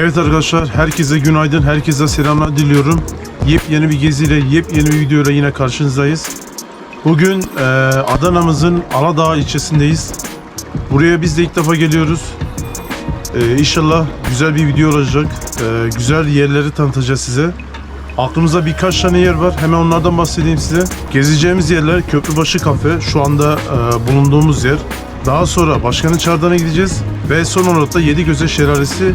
Evet arkadaşlar herkese günaydın, herkese selamlar diliyorum. Yepyeni bir geziyle, yepyeni bir videoyla yine karşınızdayız. Bugün e, Adana'mızın Aladağ ilçesindeyiz. Buraya biz de ilk defa geliyoruz. E, inşallah güzel bir video olacak. E, güzel yerleri tanıtacağız size. Aklımızda birkaç tane yer var. Hemen onlardan bahsedeyim size. Gezeceğimiz yerler Köprübaşı Kafe. Şu anda e, bulunduğumuz yer. Daha sonra Başkanın Çardağı'na gideceğiz. Ve son olarak da Yedigöze Şelalesi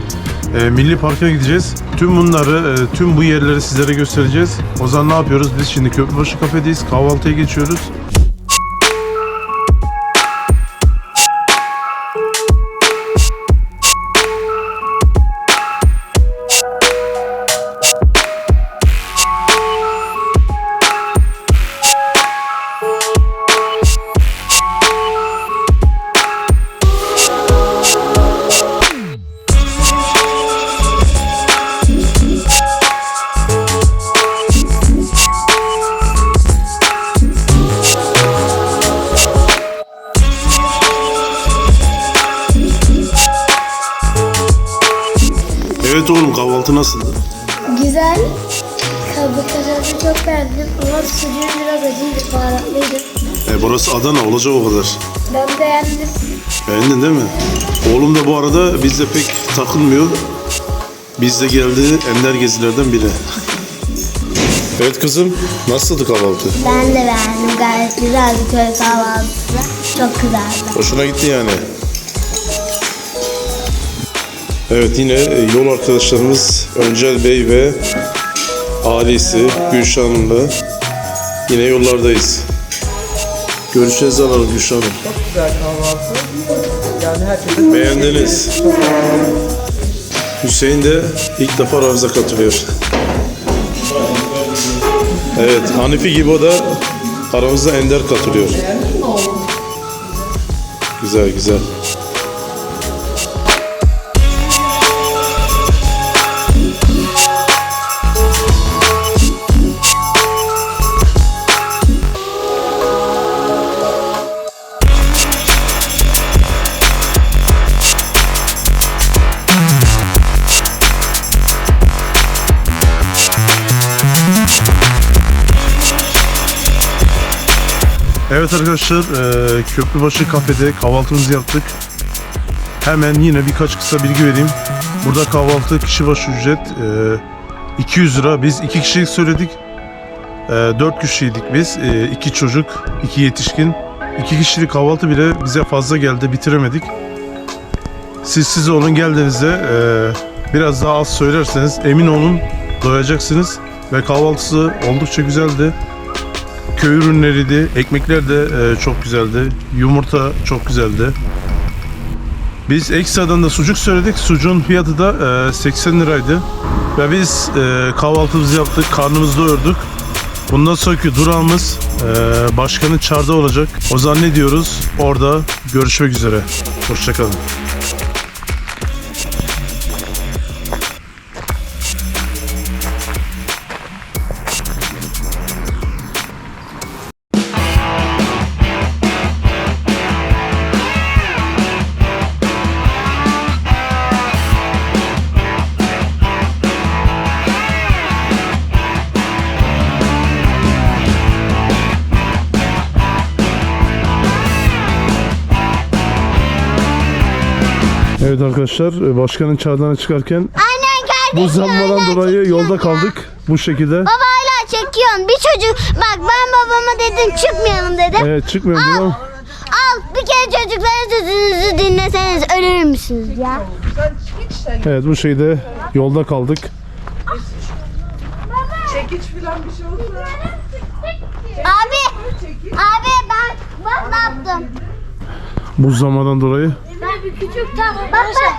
e, Milli Park'a gideceğiz. Tüm bunları, e, tüm bu yerleri sizlere göstereceğiz. O zaman ne yapıyoruz? Biz şimdi Köprübaşı Kafe'deyiz. Kahvaltıya geçiyoruz. Evet oğlum kahvaltı nasıldı? Güzel. Kabuk taşlarını çok beğendim ama sucuğu biraz acıydı, baharatlıydı. E, burası Adana olacak o kadar. Ben beğendim. Beğendin değil mi? Oğlum da bu arada bizde pek takılmıyor. Bizde geldi ender gezilerden biri. evet kızım nasıldı kahvaltı? Ben de beğendim. Gayet güzel bir köy kahvaltısı. Çok güzeldi. Hoşuna gitti yani. Evet yine e, yol arkadaşlarımız Öncel Bey ve ailesi Gülşah Hanım'la yine yollardayız. Görüşeceğiz alalım Gülşah Hanım. güzel kahvaltı. Yani herkese Beğendiniz. Hüseyin de ilk defa aramıza katılıyor. Evet, Hanifi gibi o da aramızda Ender katılıyor. Güzel güzel. Evet arkadaşlar, e, Köprübaşı kafede kahvaltımızı yaptık. Hemen yine birkaç kısa bilgi vereyim. Burada kahvaltı kişi başı ücret e, 200 lira. Biz iki kişilik söyledik. E, 4 kişiydik biz. E, iki çocuk, iki yetişkin. İki kişilik kahvaltı bile bize fazla geldi. Bitiremedik. Siz siz olun geldiğinizde e, biraz daha az söylerseniz emin olun doyacaksınız. Ve kahvaltısı oldukça güzeldi köy ürünleriydi. Ekmekler de e, çok güzeldi. Yumurta çok güzeldi. Biz ekstradan da sucuk söyledik. Sucuğun fiyatı da e, 80 liraydı. Ve biz e, kahvaltımızı yaptık. Karnımızı doyurduk. Bundan sonraki durağımız e, başkanın çarda olacak. O zaman ne diyoruz? Orada görüşmek üzere. Hoşçakalın. Evet arkadaşlar e, başkanın çardağına çıkarken Aynen bu kardeşim. zammadan dolayı yolda kaldık. Bu şekilde. Baba hala çekiyorsun. Bir çocuk bak ben babama dedim çıkmayalım dedim. Evet çıkmıyorum dedim ama Al bir kere çocukların sözünüzü dinleseniz ölür müsünüz ya? Evet bu şekilde yolda kaldık. çekiç falan bir şey olsa Abi, abi ben bak ne yaptım. Bu zammadan dolayı. Bir küçük taş. Bak bak.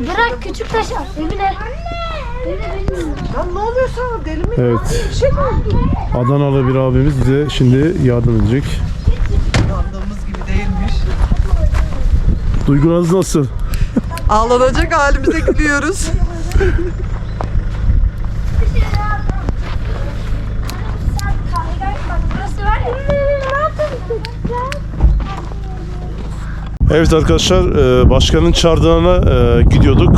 Bırak küçük taş al. Emine. Lan ne oluyor sana deli mi? Evet. Bir şey mi oldu? Adanalı bir abimiz bize şimdi yardım edecek. Sandığımız gibi değilmiş. Duygunuz nasıl? Ağlanacak halimize gülüyoruz. Burası var ya. Ne yapıyorsun? Evet arkadaşlar e, başkanın çardağına e, gidiyorduk.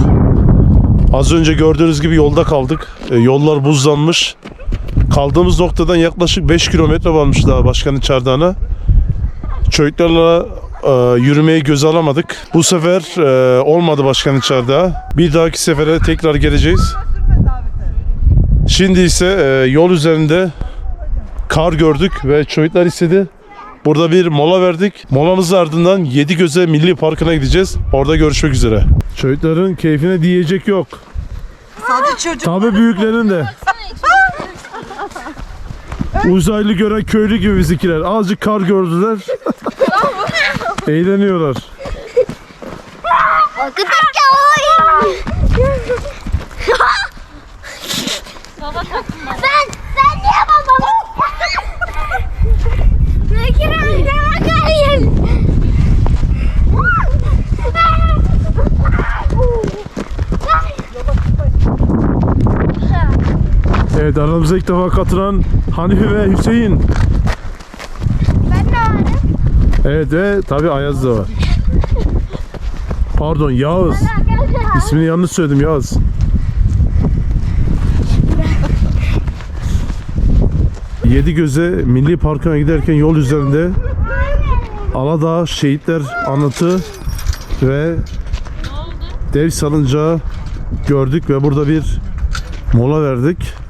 Az önce gördüğünüz gibi yolda kaldık. E, yollar buzlanmış. Kaldığımız noktadan yaklaşık 5 kilometre varmış daha başkanın çardağına. Çocuklarla yürümeyi göze alamadık. Bu sefer olmadı başkanın çardağı. Bir dahaki sefere tekrar geleceğiz. Şimdi ise yol üzerinde kar gördük ve çocuklar istedi. Burada bir mola verdik. Molamızın ardından Yedigöze Milli Parkı'na gideceğiz. Orada görüşmek üzere. Çocukların keyfine diyecek yok. Sadece çocuk. Tabi büyüklerin de. Uzaylı gören köylü gibi bizimkiler. Azıcık kar gördüler. Eğleniyorlar. Ben, Aramıza ilk defa katılan Hanifi ve Hüseyin. Ben de varım. Evet ve tabi Ayaz da var. Pardon Yağız. İsmini yanlış söyledim Yağız. Yedigöze Milli Parkı'na giderken yol üzerinde Aladağ Şehitler Anıtı ve dev salıncağı gördük ve burada bir mola verdik.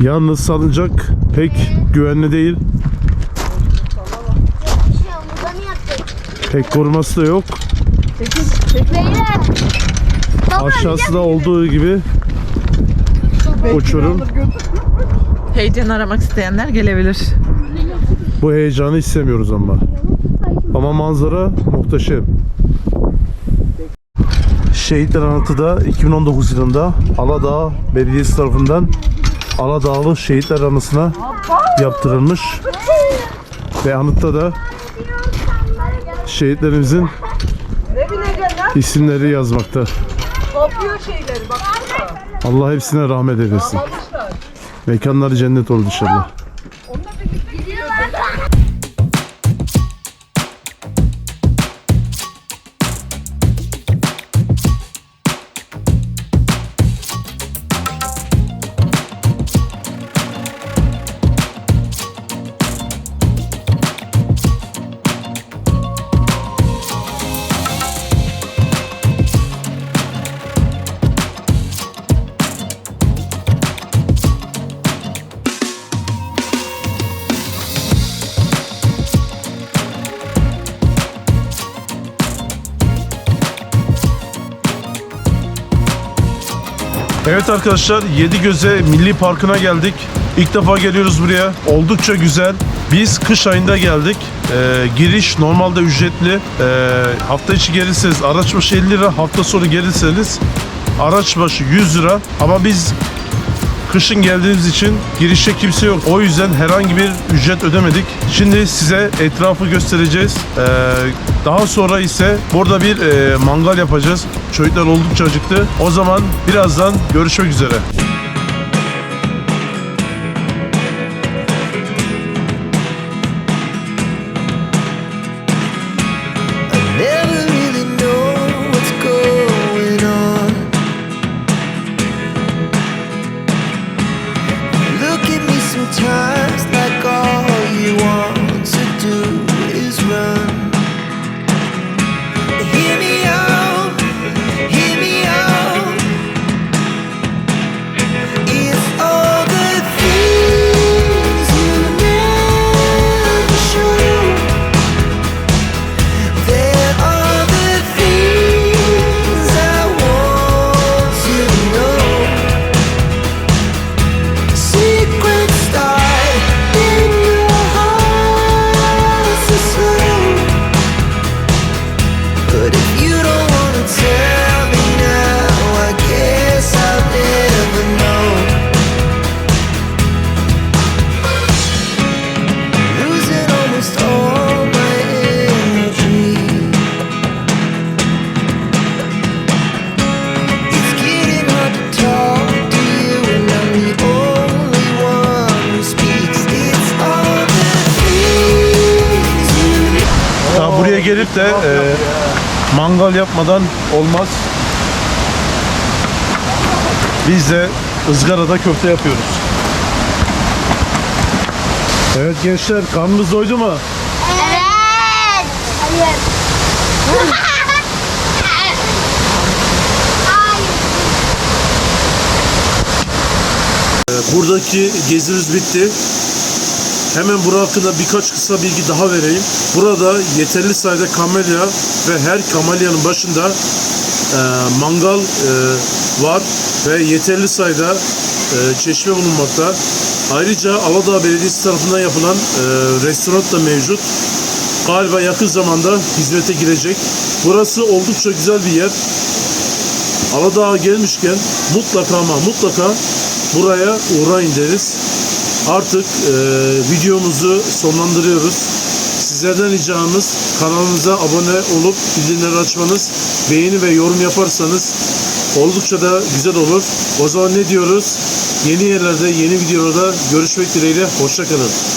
Yalnız salıncak pek güvenli değil. Pek koruması da yok. Aşağısı da olduğu gibi uçurum. Heyecan aramak isteyenler gelebilir. Bu heyecanı istemiyoruz ama. Ama manzara muhteşem. Şehitler Anıtı da 2019 yılında Aladağ Belediyesi tarafından Aladağlı Şehitler Anısı'na yaptırılmış. Ve anıtta da şehitlerimizin isimleri yazmakta. Allah hepsine rahmet eylesin. Mekanları cennet olur inşallah. Evet arkadaşlar Yedigöze Milli Parkı'na geldik. İlk defa geliyoruz buraya. Oldukça güzel. Biz kış ayında geldik. Ee, giriş normalde ücretli. Ee, hafta içi gelirseniz araç başı 50 lira. Hafta sonu gelirseniz araç başı 100 lira. Ama biz kışın geldiğimiz için girişte kimse yok. O yüzden herhangi bir ücret ödemedik. Şimdi size etrafı göstereceğiz. Ee, daha sonra ise burada bir e, mangal yapacağız. Çocuklar oldukça acıktı. O zaman birazdan görüşmek üzere. De e, mangal yapmadan olmaz. Biz de ızgarada köfte yapıyoruz. Evet gençler karnınız doydu mu? Evet. Hayır. Hayır. Ee, Buradaki gezimiz bitti. Hemen bura hakkında birkaç kısa bilgi daha vereyim. Burada yeterli sayıda kamelya ve her kamelyanın başında e, mangal e, var ve yeterli sayıda e, çeşme bulunmakta. Ayrıca Aladağ Belediyesi tarafından yapılan e, restoran da mevcut. Galiba yakın zamanda hizmete girecek. Burası oldukça güzel bir yer. Aladağ'a gelmişken mutlaka ama mutlaka buraya uğrayın deriz. Artık e, videomuzu sonlandırıyoruz. Sizlerden ricamız kanalımıza abone olup bildirimleri açmanız, beğeni ve yorum yaparsanız oldukça da güzel olur. O zaman ne diyoruz? Yeni yerlerde, yeni videolarda görüşmek dileğiyle. Hoşçakalın.